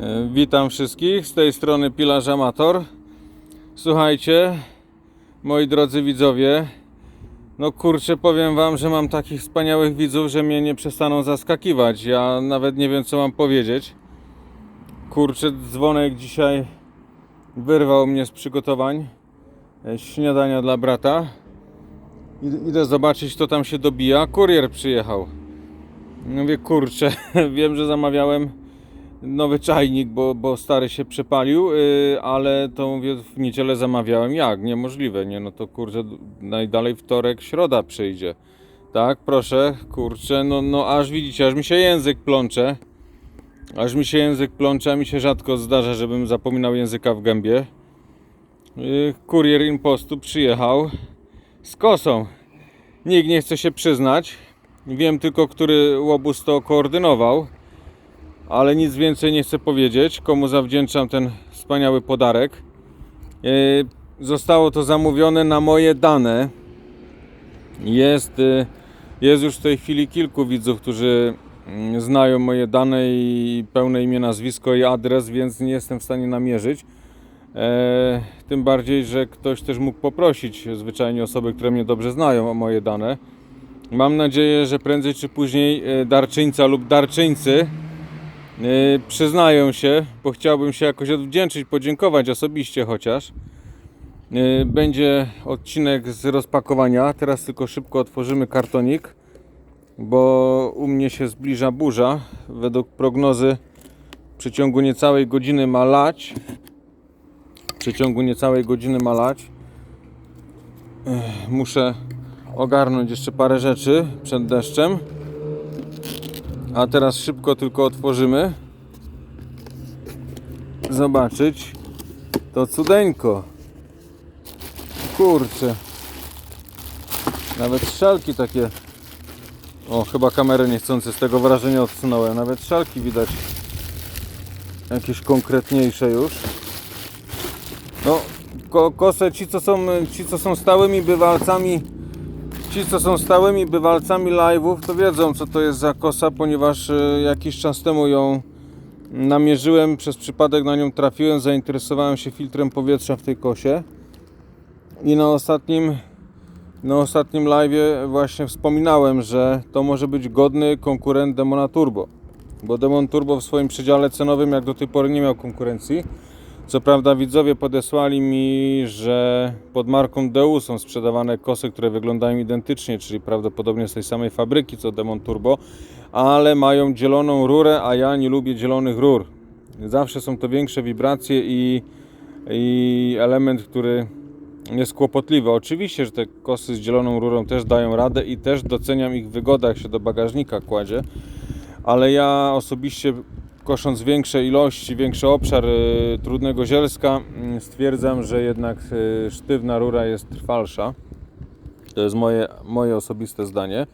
E, Witam wszystkich, z tej strony Pilarz Amator. Słuchajcie, moi drodzy widzowie, no kurczę, powiem wam, że mam takich wspaniałych widzów, że mnie nie przestaną zaskakiwać. Ja nawet nie wiem, co mam powiedzieć. Kurczę, dzwonek dzisiaj wyrwał mnie z przygotowań e, śniadania dla brata. Id- Idę zobaczyć, kto tam się dobija. Kurier przyjechał. Mówię, kurczę, wiem, że zamawiałem nowy czajnik, bo, bo stary się przepalił, yy, ale to mówię, w niedzielę zamawiałem. Jak? Niemożliwe, nie? No to kurczę, najdalej wtorek, środa przyjdzie. Tak, proszę, kurczę, no, no aż widzicie, aż mi się język plącze. Aż mi się język plącze, a mi się rzadko zdarza, żebym zapominał języka w gębie. Yy, kurier impostu przyjechał z kosą. Nikt nie chce się przyznać. Wiem tylko, który łobuz to koordynował, ale nic więcej nie chcę powiedzieć, komu zawdzięczam ten wspaniały podarek. Yy, Zostało to zamówione na moje dane. Jest, yy, jest już w tej chwili kilku widzów, którzy mm, znają moje dane i pełne imię, nazwisko i adres, więc nie jestem w stanie namierzyć. E, tym bardziej, że ktoś też mógł poprosić zwyczajnie osoby, które mnie dobrze znają o moje dane. Mam nadzieję, że prędzej czy później e, darczyńca lub darczyńcy e, przyznają się, bo chciałbym się jakoś odwdzięczyć, podziękować osobiście chociaż. E, Będzie odcinek z rozpakowania. Teraz tylko szybko otworzymy kartonik, bo u mnie się zbliża burza. Według prognozy w przeciągu niecałej godziny ma lać. W przeciągu niecałej godziny ma lać. Ech, Muszę ogarnąć jeszcze parę rzeczy przed deszczem. A teraz szybko tylko otworzymy. Zobaczyć to cudeńko. Kurczę. Nawet szalki takie. O, chyba kamerę niechcący z tego wrażenia odsunąłem. Nawet szalki widać. Jakieś konkretniejsze już. No, ko kosę ci co, są, ci, co są stałymi bywalcami, ci, co są stałymi bywalcami live'ów, to wiedzą, co to jest za kosa, ponieważ e, jakiś czas temu ją namierzyłem, przez przypadek na nią trafiłem, zainteresowałem się filtrem powietrza w tej kosie. I na ostatnim, na ostatnim live'ie właśnie wspominałem, że to może być godny konkurent Demona Turbo. Bo Demon Turbo w swoim przedziale cenowym jak do tej pory nie miał konkurencji. Co prawda widzowie podesłali mi, że pod marką Deu są sprzedawane kosy, które wyglądają identycznie, czyli prawdopodobnie z tej samej fabryki co Demon Turbo, ale mają dzieloną rurę, a ja nie lubię dzielonych rur. Zawsze są to większe wibracje i, i element, który jest kłopotliwy. Oczywiście, że te kosy z dzieloną rurą też dają radę i też doceniam ich wygodę, jak się do bagażnika kładzie, ale ja osobiście kosząc większe ilości, większy obszar y, trudnego zielska, y, stwierdzam, że jednak y, sztywna rura jest trwalsza. To jest moje, moje osobiste zdanie.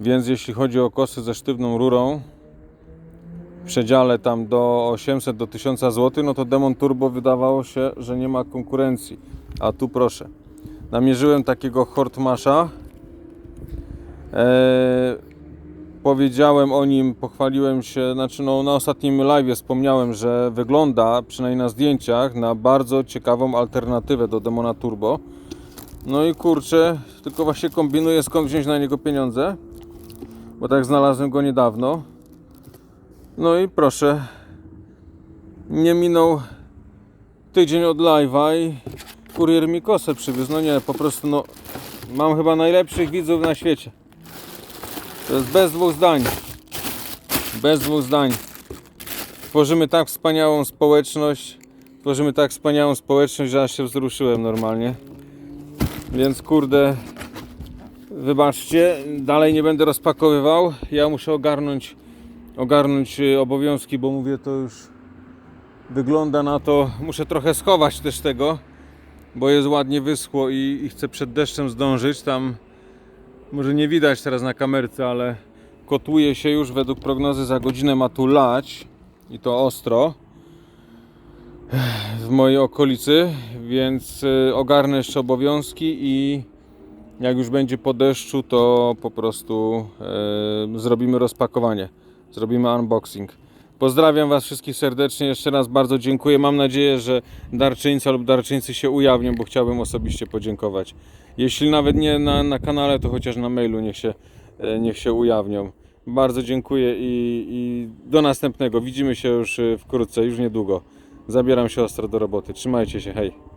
Więc jeśli chodzi o kosy ze sztywną rurą, w przedziale tam do 800 do 1000 zł, no to Demon Turbo wydawało się, że nie ma konkurencji. A tu proszę. Namierzyłem takiego Hortmasza. Eee, powiedziałem o nim, pochwaliłem się, znaczy no, na ostatnim live wspomniałem, że wygląda, przynajmniej na zdjęciach, na bardzo ciekawą alternatywę do Demona Turbo. No i kurczę, tylko właśnie kombinuję skąd wziąć na niego pieniądze, bo tak znalazłem go niedawno. No i proszę, nie minął tydzień od live'a i kurier mi kosę przywiózł. No nie, po prostu no, mam chyba najlepszych widzów na świecie. To jest bez dwóch zdań. Bez dwóch zdań. Tworzymy tak wspaniałą społeczność. Tworzymy tak wspaniałą społeczność, że aż się wzruszyłem normalnie. Więc kurde, wybaczcie, dalej nie będę rozpakowywał. Ja muszę ogarnąć, ogarnąć y, obowiązki, bo mówię to już wygląda na to. Muszę trochę schować też tego, bo jest ładnie wyschło i, i chcę przed deszczem zdążyć. Tam może nie widać teraz na kamerce, ale kotłuje się już według prognozy za godzinę ma tu lać i to ostro w mojej okolicy, więc y, ogarnę jeszcze obowiązki i jak już będzie po deszczu, to po prostu y, zrobimy rozpakowanie, zrobimy unboxing. Pozdrawiam Was wszystkich serdecznie. Jeszcze raz bardzo dziękuję. Mam nadzieję, że darczyńca lub darczyńcy się ujawnią, bo chciałbym osobiście podziękować. Jeśli nawet nie na, na kanale, to chociaż na mailu niech się, e, niech się ujawnią. Bardzo dziękuję i, i do następnego. Widzimy się już e, wkrótce, już niedługo. Zabieram się ostro do roboty. Trzymajcie się, hej.